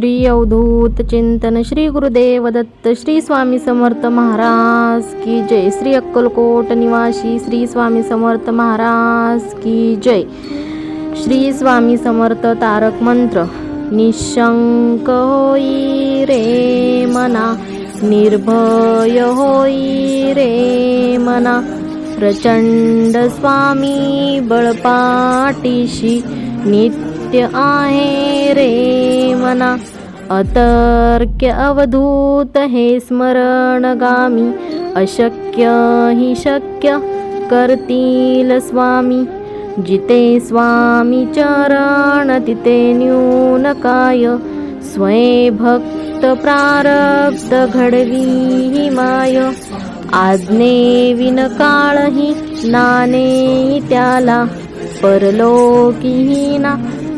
श्री अवधूत चिंतन श्री गुरुदेव दत्त श्री स्वामी समर्थ महाराज की जय. श्री अक्कलकोट निवासी श्री स्वामी समर्थ महाराज की जय. श्री स्वामी समर्थ तारक मंत्र निशंक होई रे मना निर्भय होई रे मना. प्रचंड स्वामी बळपाटीशी नित्य आहे रे मना. अतर्क्य अवधूत हे स्मरणगामी. अशक्य हि शक्य करतील स्वामी. जिते स्वामी चरण तिथे न्यून काय. स्वयंभक्त प्रारब्ध घडवी हि माय. आज्ञे विन काळही नाने त्याला. परलोकीही ना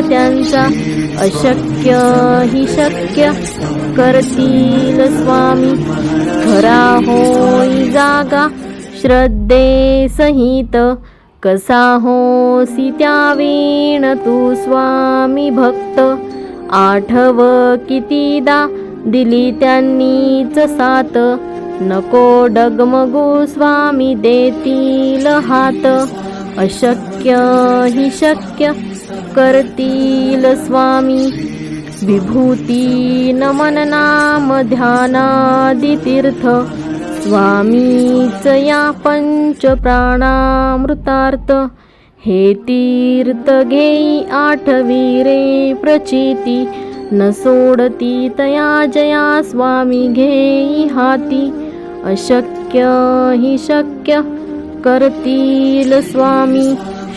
त्यांचा अशक्य ही शक्य करतील स्वामी. खरा होई जागा श्रद्धे सहित. कसा होसी त्यावेण तू स्वामी भक्त. आठव कितीदा दिली त्यांनीच सात नको डगमगू स्वामी देतील हात. अशक्य ही शक्य करतील स्वामी. विभूती नमन नाम ध्यानादि तीर्थ स्वामीच या पंच प्राणामृतार्थ हे तीर्थ घेई आठवी रे प्रचिती. न सोडती तया जया स्वामी घेई हाती. अशक्य हि शक्य करतील स्वामी.